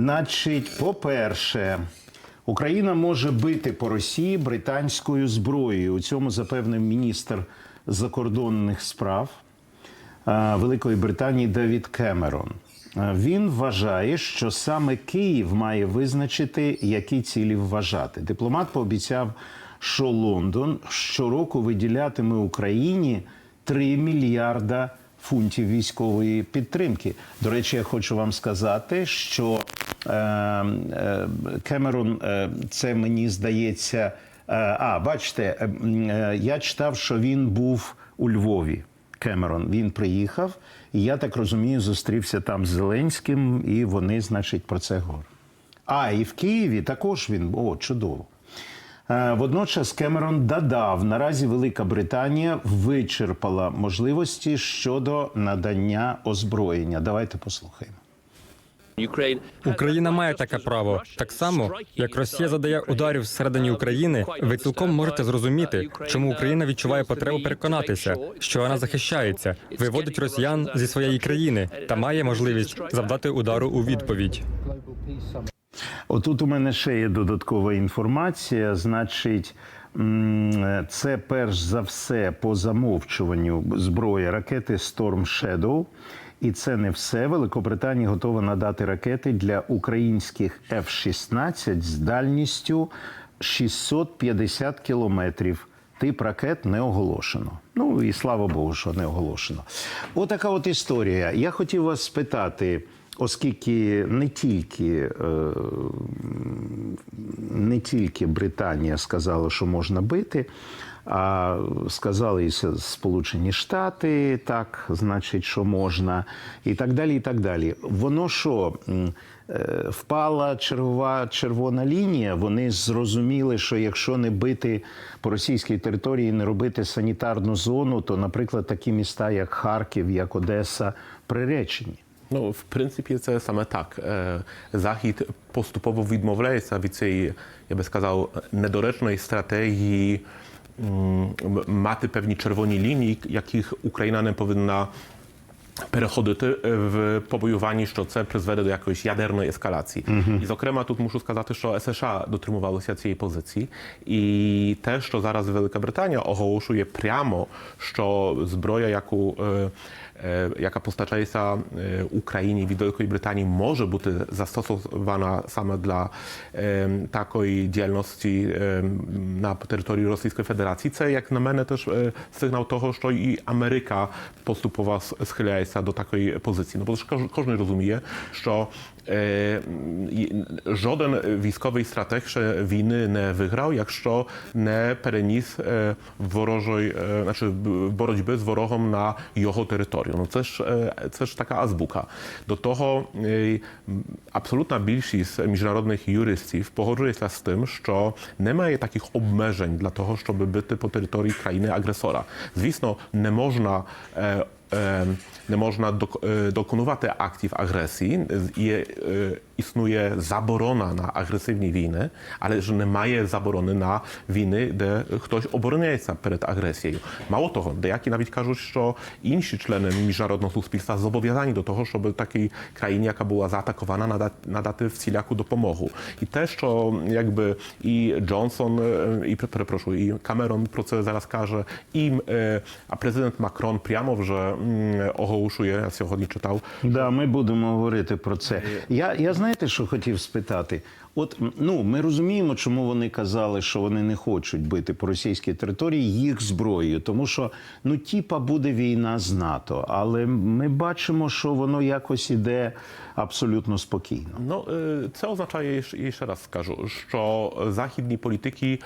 Значить, по-перше, Україна може бити по Росії британською зброєю. У цьому запевнив міністр закордонних справ е, Великої Британії Девід Кемерон. Е, Він вважає, що саме Київ має визначити, які цілі вважати. Дипломат пообіцяв, що Лондон щороку виділятиме Україні 3 мільярда фунтів військової підтримки. До речі, я хочу вам сказати, що Кемерон, е, це мені здається. е, а, бачите, е, е, я читав, що він був у Львові. Кемерон він приїхав, і я так розумію, зустрівся там з Зеленським, і вони, значить, про це говорять. А, і в Києві також він о, чудово. Е, Водночас Кемерон додав, наразі Велика Британія вичерпала можливості щодо надання озброєння. Давайте послухаємо. Україна має таке право. Так само, як Росія задає ударів всередині України, ви цілком можете зрозуміти, чому Україна відчуває потребу переконатися, що вона захищається, виводить росіян зі своєї країни та має можливість завдати удару у відповідь. Отут у мене ще є додаткова інформація. Значить, це перш за все по замовчуванню зброї ракети Storm Shadow. І це не все. Великобританія готова надати ракети для українських F-16 з дальністю 650 кілометрів. Тип ракет не оголошено. Ну і слава Богу, що не оголошено. Отака от історія. Я хотів вас спитати, оскільки не тільки, е, не тільки Британія сказала, що можна бити, а сказали Сполучені Штати, так, значить, що можна, і так далі. і так далі. Воно що? е, Впала чергова червона лінія. Вони зрозуміли, що якщо не бити по російській території, не робити санітарну зону, то, наприклад, такі міста, як Харків, як Одеса, приречені. Ну, в принципі, це саме так. Е, Захід поступово відмовляється від цієї, я би сказав, недоречної стратегії м, м- мати певні червоні лінії, яких Україна не повинна переходити е, в побоюванні, що це призведе до якоїсь ядерної ескалації. І, зокрема, тут мушу сказати, що США дотримувалися цієї позиції, і те, що зараз Велика Британія оголошує прямо, що зброя, яку е, E, jaka postać Ace'a e, Ukrainie, Wielkiej Brytanii może być zastosowana sama dla e, takiej działalności na terytorium Rosyjskiej Federacji, co jak na mnie też sygnał to, że i Ameryka postupowo schyla się do takiej pozycji. No bo każdy rozumie, że ж кож- кожен розуміє, що е, і- жоден військовий стратег ще війни не виграв, якщо не переніс е, ворожої, е, значить б- боротьби з ворогом на його територію. Ну це ж е, це ж така азбука. До того е, м, абсолютна більшість міжнародних юристів погоджується з тим, що немає таких обмежень для того, щоб бити по території країни агресора. Звісно, не можна. е, е, Не можна док- е, доконувати актів агресії. Є, е, існує заборона на агресивні війни, але ж немає заборони на війни, де хтось обороняється перед агресією. Мало того, деякі навіть кажуть, що інші члени міжнародного суспільства зобов'язані до того, щоб такій країні, яка була заатакована, надати, надати всіляку допомогу. І те, що якби і Джонсон, е, і перепрошую, і Камерон про це зараз каже, і е, а президент Макрон прямо вже м, оголошує, я сьогодні читав, Да, ми будемо говорити про це. Я, я знаєте, що хотів спитати? От ну ми розуміємо, чому вони казали, що вони не хочуть бити по російській території їх зброєю, тому що ну тіпа буде війна з НАТО, але ми бачимо, що воно якось іде абсолютно спокійно. No, y, co oznacza, jeszcze, jeszcze raz скажу, що західні політики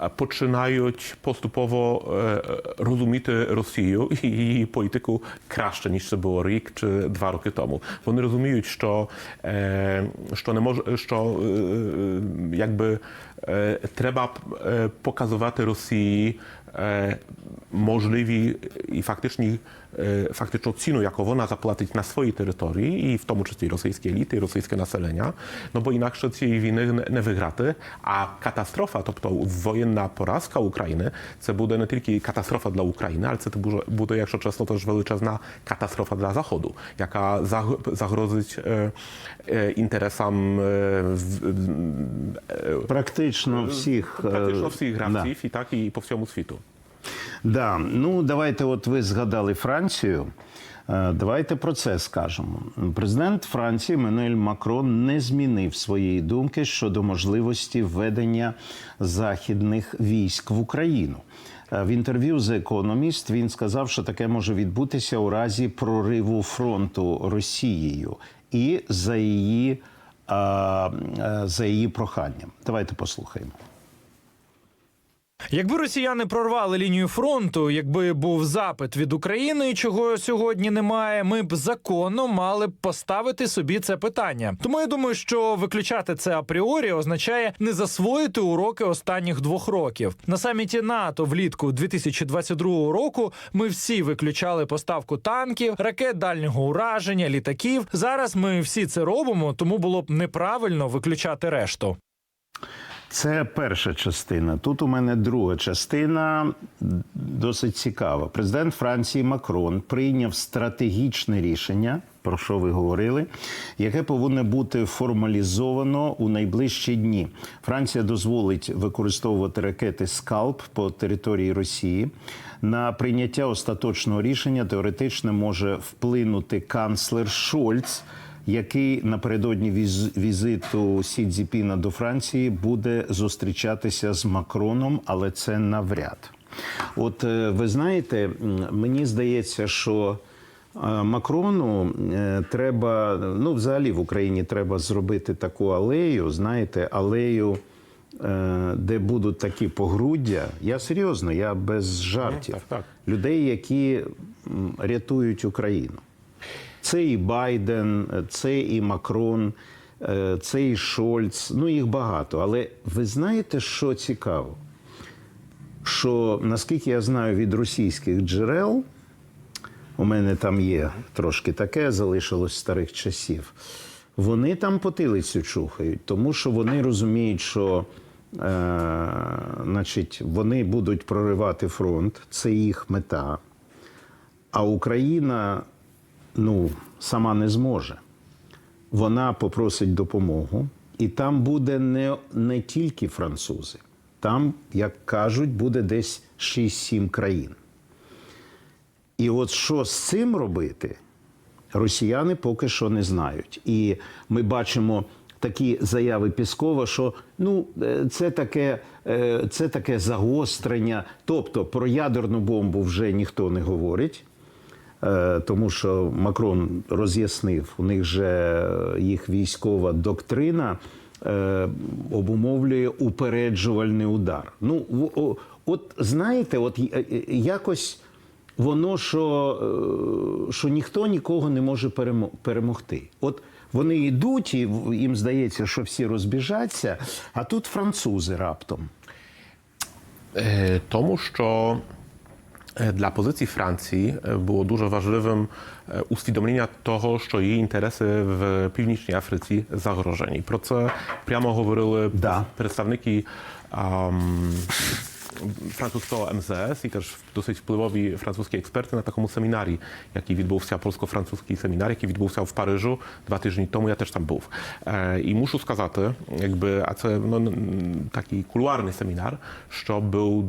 е, починають поступово е, розуміти Росію і її політику краще, ніж це було рік чи два роки тому. Вони розуміють, що, е, що не може, що Y, y, jakby e, trzeba e, pokazywać Rosji e, możliwi i faktyczni е, можливі і фактичні, е, фактичну ціну, яку вона заплатить на своїй території, і в тому числі російські еліти, і російське населення, no bo інакше цієї війни не, не виграти. А катастрофа, тобто воєнна поразка України, це буде не тільки катастрофа для України, але це буде, буде якщо чесно, теж величезна катастрофа для Заходу, яка заг- загрозить е, е, інтересам е, в- е, Практично всіх. е, практично всіх да. гравців і так і по всьому світу. Да, ну давайте, от ви згадали Францію. Е, Давайте про це скажемо. Президент Франції Менуель Макрон не змінив своєї думки щодо можливості введення західних військ в Україну. Е, В інтерв'ю The Economist він сказав, що таке може відбутися у разі прориву фронту Росією і за її, е, за її проханням. Давайте послухаємо. Якби росіяни прорвали лінію фронту, якби був запит від України, чого сьогодні немає, ми б законно мали б поставити собі це питання. Тому я думаю, що виключати це апріорі означає не засвоїти уроки останніх двох років. На саміті НАТО влітку 2022 року ми всі виключали поставку танків, ракет дальнього ураження, літаків. Зараз ми всі це робимо, тому було б неправильно виключати решту. Це перша частина. Тут у мене друга частина досить цікава. Президент Франції Макрон прийняв стратегічне рішення, про що ви говорили, яке повинно бути формалізовано у найближчі дні. Франція дозволить використовувати ракети Скалп по території Росії. На прийняття остаточного рішення теоретично може вплинути канцлер Шольц який напередодні віз- візиту Сі Цзіпіна до Франції буде зустрічатися з Макроном, але це навряд. От е, ви знаєте, мені здається, що е, Макрону е, треба, ну, взагалі в Україні треба зробити таку алею, знаєте, алею, де будуть такі погруддя. Я серйозно, я без жартів. так, так. Людей, які рятують Україну. Це і Байден, це і Макрон, е, це і Шольц. Ну, їх багато. Але ви знаєте, що цікаво? Що наскільки я знаю від російських джерел, у мене там є трошки таке, залишилось старих часів. Вони там потилицю чухають, тому що вони розуміють, що е, значить, вони будуть проривати фронт, це їх мета. А Україна ну, сама не зможе. Вона попросить допомогу, і там буде не, не тільки французи, там, як кажуть, буде десь 6-7 країн. І от що з цим робити, росіяни поки що не знають. І ми бачимо такі заяви Піскова, що ну, е, це таке, е, це таке загострення. Тобто про ядерну бомбу вже ніхто не говорить. Е, Тому що Макрон роз'яснив, у них же їх військова доктрина е, обумовлює упереджувальний удар. Ну, от знаєте, от е, якось воно, що, що ніхто нікого не може перемогти. От вони йдуть, і їм здається, що всі розбіжаться, а тут французи раптом. Тому що е, для позиції Франції е, було дуже важливим е, усвідомлення того, що її інтереси в Північній Африці загрожені. Про це прямо говорили Да. представники ам, французького МЗС і теж досить впливові французькі експерти на такому семінарі, який відбувся польсько-французький семінар, який відбувся в Парижу два тижні тому. Я теж там був. Е, І мушу сказати, якби, а це ну, н- такий кулуарний семінар, що був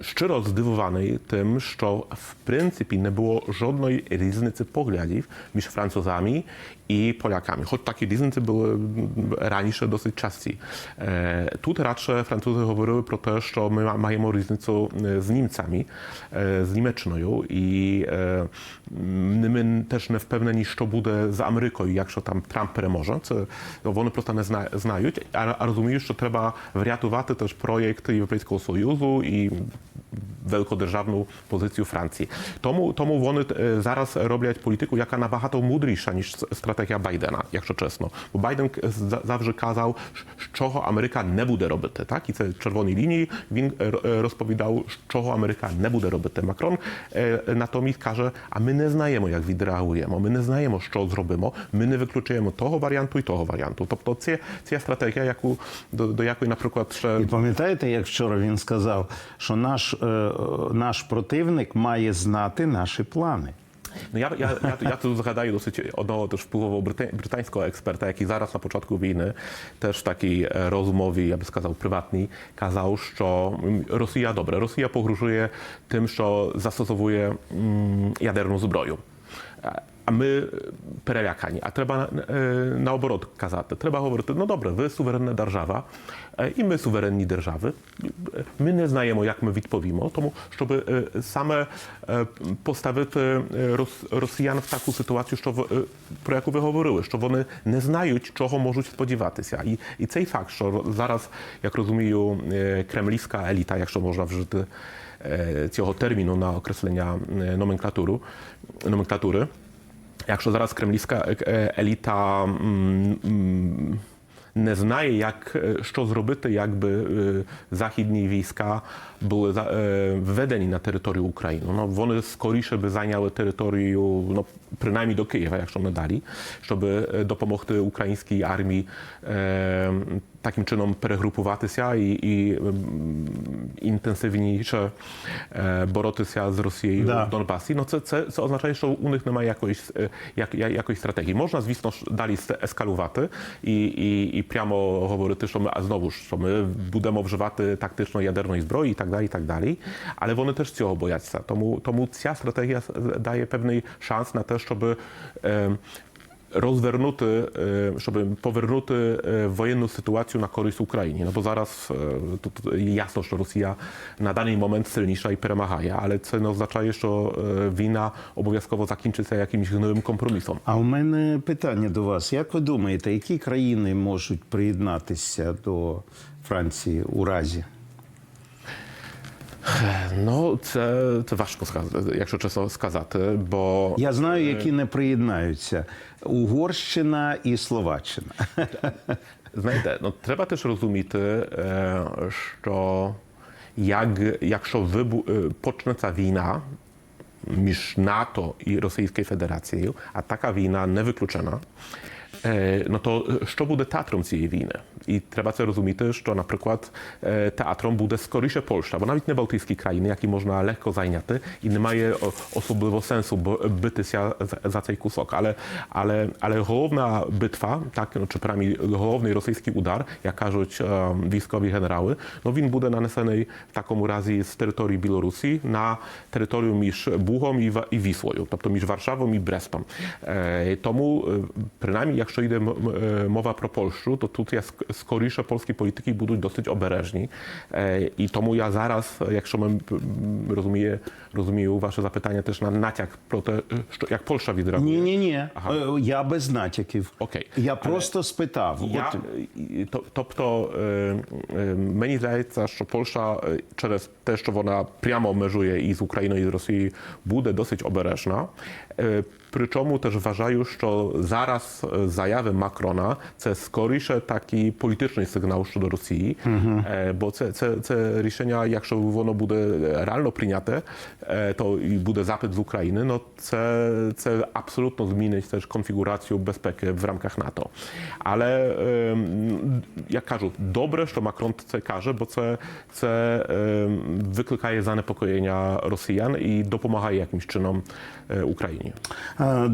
щиро здивований тим, що в принципі не було жодної різниці поглядів між Французами і Полякami. Choć takie різниці були раніше досить часті. Е, Тут радше Французи говорили про те, що ми ма- маємо різницю е, з німцями, е, з Німеччиною, і е, м, ми теж не впевнені, що буде з Америкою, якщо там Трамп переможе. Це вони просто не зна- знають, а, а розуміють, що треба врятувати теж проєкт Європейського Союзу і великодержавну позицію Франції. Тому, тому вони е, зараз роблять політику, яка набагато мудріша ніж с- стратегія Байдена, якщо чесно. Бо Байден к- за- завжди казав, щ- чого Америка не буде робити. Так, і це червоні лінії. Він е, р- е, розповідав, чого Америка не буде робити. Макрон е, натомість каже: а ми не знаємо, як відреагуємо. Ми не знаємо, що зробимо. Ми не виключаємо того варіанту і того варіанту. Тобто, це ця стратегія, яку до, до якої, наприклад, ще І пам'ятаєте, як вчора він сказав, що наш, е, е, наш противник має знати наші плани. Ну я, я, я, я тут згадаю досить одного теж впливового британського експерта, який зараз на початку війни теж в такій е, розмові, я би сказав, приватній, казав, що Росія добре, Росія погрожує тим, що застосовує м, ядерну зброю. Е, А ми е, перелякані. А треба е, наоборот казати. Треба говорити, no добре, ви суwerenna держава е, і ми суwerenні держави. Ми не знаємо, як ми відповімо, тому щоб е, саме е, поставити е, рос- росіян в таку ситуацію, що в- е, про яку ви говорили, що вони не знають, чого можуть сподіватися. І, і цей факт, що зараз, як розумію, е, кремлівська еліта, якщо можна вжити е, цього терміну на окреслення е, номенклатуру, номенклatury, Якщо зараз кремлівська е, еліта м, м, не знає, як е, що зробити, якби е, західні війська були за- е, введені на територію України. Ну, вони скоріше би зайняли територію, ну, принаймні до Києва, якщо не далі, щоб е, допомогти українській армії е, таким чином перегрупуватися і, і м, інтенсивніше е, боротися з Росією Да. в Донбасі. Ну це, це, це означає, що у них немає якоїсь, е, як, я- якоїсь стратегії. Можна, звісно, ж далі це ескалувати і, і, і прямо говорити, що ми, а знову ж, що ми будемо вживати тактично ядерної зброї і так далі, і так далі. Але вони теж цього бояться. Тому, тому ця стратегія дає певний шанс на те, щоб е, розвернути, е, щоб повернути е, воєнну ситуацію на користь Україні. No bo zaraz e, тут ясно, що Росія на даний момент сильніша і перемагає, але це не означає, що е, війна обов'язково закінчиться якимось гнилим компромісом. А у мене питання до вас: як ви думаєте, які країни можуть приєднатися до Франції у разі? Ну, це, це важко сказати, якщо чесно сказати, бо Я знаю, які не приєднаються: Угорщина і Словаччина. Знаєте, ну треба теж розуміти, е, що як, якщо вибу, е, почнеться війна між НАТО і Російською Федерацією, а така війна не виключена, е, no to що буде театром цієї війни? І треба це розуміти, що, наприклад, е, театром буде скоріше Польща, бо навіть не Балтійські країни, які можна легко зайняти і немає о- особливо sensu бо- битися за, за цей кусок. Ale, ale, ale головна битва, так, ну, чи принаймні головний російський удар, як кажуть е, військові генерали, ну, він буде нанесений в такому разі з території Білорусі на територію між Бугом і, Ва- і Віслою, тобто між Варшавою і Брестом. Е, тому, е, принаймні, якщо йде м- м- е, мова про Польщу, то тут є ск- скоріше польські політики будуть досить обережні. Е, І тому я зараз, якщо ми м, розуміє, розумію ваше запитання теж на натяк про те, що як Польща відреагує. Ні, ні, ні. Ага. Я без натяків. Окей. Я Але просто спитав. Я, От, і- то- тобто е, е, мені здається, що Польща е, через те, що вона прямо межує із Україною і з Росією, буде досить обережна. Е, Причому теж вважаю, що зараз е, заяви Макрона це скоріше такий політичний сигнал щодо Росії, Е, бо це, це, це рішення, якщо воно буде реально прийняте, е, то і буде запит з України, no це, це абсолютно змінить теж конфігурацію безпеки в рамках НАТО. Але ем, як кажу, добре, що Макрон це каже, бо це, це ем, викликає занепокоєння росіян і допомагає якимось чином е, you? Uh,